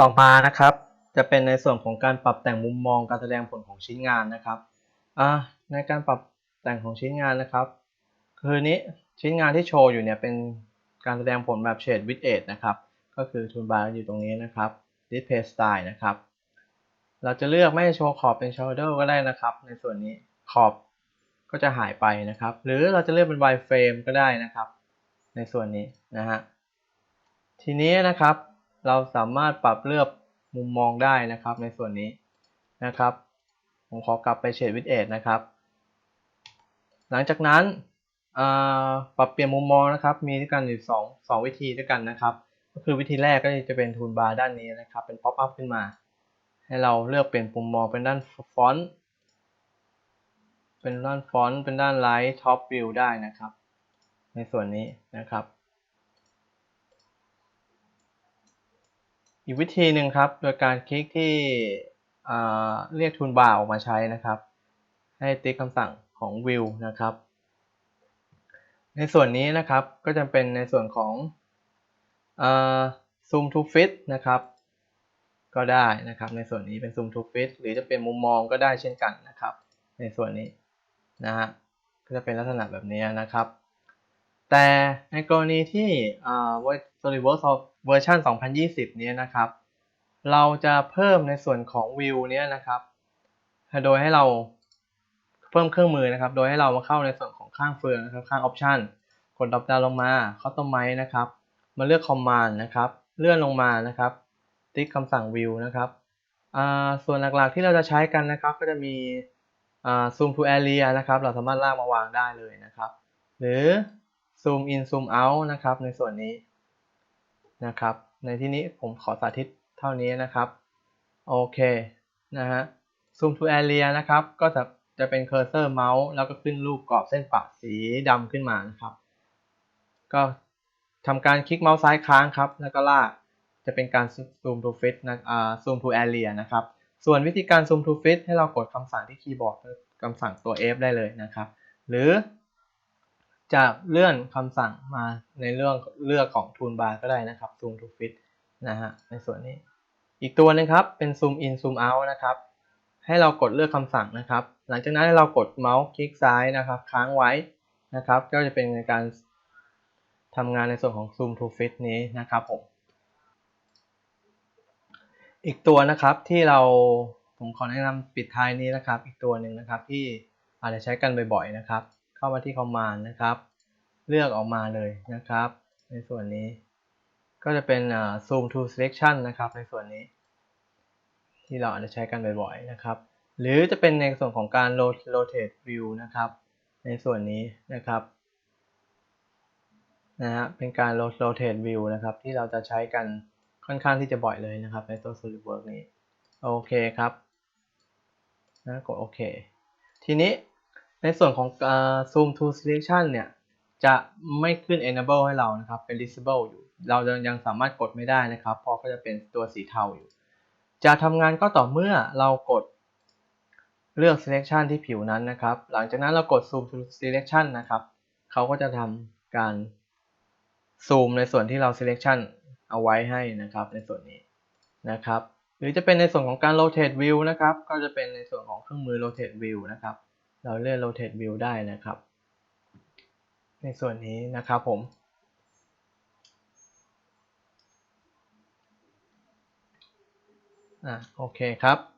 ต่อมานะครับ จะเป็นในส่วนของการปรับแต่งมุมมองการแสดงผลของชิ้นงานนะครับในการปรับแต่งของชิ้นงานนะครับ คือนี้ชิ้นงานที่โชว์อยู่เนี่ยเป็นการแสดงผลแบบเฉดวิดเอทนะครับ ก็คือทูลบาร์อยู่ตรงนี้นะครับ display style นะครับ เราจะเลือกไม่โชว์ขอบเป็น shadow ก็ได้นะครับ ในส่วนนี้ขอบก็จะหายไปนะครับ หรือเราจะเลือกเป็น wireframe ก็ได้นะครับ ในส่วนนี้นะฮะทีนี้นะครับ เราสามารถปรับเลือกมุมมองได้นะครับในส่วนนี้นะครับ ผมขอกลับไปเฉดวิดเอทนะครับ หลังจากนั้นปรับเปลี่ยนมุมมองนะครับ มีด้วยกันอยู่สองสองวิธีด้วยกันนะครับ ก็คือวิธีแรกก็จะเป็นทูลบาร์ด้านนี้นะครับ เป็นป๊อปอัพขึ้นมา ให้เราเลือกเปลี่ยนมุมมองเป็นด้านฟอนต์เป็นด้านฟอนต์เป็นด้านไลท์ท็อปวิวได้นะครับ ในส่วนนี้นะครับ อีกวิธีหนึ่งครับ โดยการคลิกที่เรียกทูลบาร์ออกมาใช้นะครับ ให้ติ๊กคำสั่งของ View นะครับ ในส่วนนี้นะครับก็จะเป็นในส่วนของ Zoom to Fit นะครับ ก็ได้นะครับ ในส่วนนี้เป็น Zoom to Fit หรือจะเป็นมุมมองก็ได้เช่นกันนะครับ ในส่วนนี้นะฮะก็จะเป็นลักษณะแบบนี้นะครับ แต่ในกรณีที่ SolidWorks เวอร์ชัน2020 นี้นะครับ เราจะเพิ่มในส่วนของวิวนี้นะครับ โดยให้เราเพิ่มเครื่องมือนะครับ โดยให้เรามาเข้าในส่วนของข้างเฟืองนะครับข้างออปชันกดดับดาวลงมาเข้าต้นไม้นะครับ มาเลือกคอมมานด์นะครับ เลื่อนลงมานะครับ ติ๊กคำสั่งวิวนะครับ ส่วนหลักๆที่เราจะใช้กันนะครับ ก็จะมี zoom to area นะครับ เราสามารถลากมาวางได้เลยนะครับ หรือ zoom in zoom out นะครับ ในส่วนนี้ นะครับ ในที่นี้ผมขอสาธิตเท่านี้นะครับ โอเคนะฮะ zoom to area นะครับ ก็จะจะเป็นเคอร์เซอร์เมาส์แล้วก็ขึ้นรูปกรอบเส้นปะสีดำขึ้นมานะครับ ก็ทำการคลิกเมาส์ซ้ายค้างครับ แล้วก็ลาก จะเป็นการ zoom to fit นะอ่า zoom to area นะครับ ส่วนวิธีการ zoom to fit ให้เรากดคำสั่งที่คีย์บอร์ดคำสั่งตัว F ได้เลยนะครับ หรือ จะเลื่อนคำสั่งมาในเรื่องเลือกของ toolbar ก็ได้นะครับ zoom to fit นะฮะในส่วนนี้ อีกตัวนึงครับเป็น zoom in zoom out นะครับ ให้เรากดเลือกคำสั่งนะครับ หลังจากนั้นเรากดเมาส์คลิกซ้ายนะครับ ค้างไว้นะครับ ก็จะเป็นในการทำงานในส่วนของ zoom to fit นี้นะครับผม อีกตัวนะครับที่เราผมขอแนะนำปิดท้ายนี้นะครับ อีกตัวหนึ่งนะครับที่อาจจะใช้กันบ่อยๆนะครับ เข้ามาที่คอมมานด์นะครับ เลือกออกมาเลยนะครับ ในส่วนนี้ ก็จะเป็น zoom to selection นะครับ ในส่วนนี้ ที่เราอาจจะใช้กันบ่อยๆนะครับ หรือจะเป็นในส่วนของการ rotate view นะครับ ในส่วนนี้นะครับนะฮะเป็นการ rotate view นะครับ ที่เราจะใช้กันค่อนข้างที่จะบ่อยเลยนะครับ ในตัว SolidWorks นี้ โอเคครับนะกดโอเค ทีนี้ ในส่วนของ uh, zoom to selection เนี่ย จะไม่ขึ้น enable ให้เรานะครับ เป็น disable อยู่ เรายังสามารถกดไม่ได้นะครับ เพราะก็จะเป็นตัวสีเทาอยู่ จะทำงานก็ต่อเมื่อเรากดเลือก selection ที่ผิวนั้นนะครับ หลังจากนั้นเรากด zoom to selection นะครับ เขาก็จะทำการซูมในส่วนที่เรา selection เอาไว้ให้นะครับ ในส่วนนี้นะครับ หรือจะเป็นในส่วนของการ rotate view นะครับ ก็จะเป็นในส่วนของเครื่องมือ rotate view นะครับ เราเลื่อน rotate view ได้นะครับ ในส่วนนี้นะครับผม อะโอเคครับ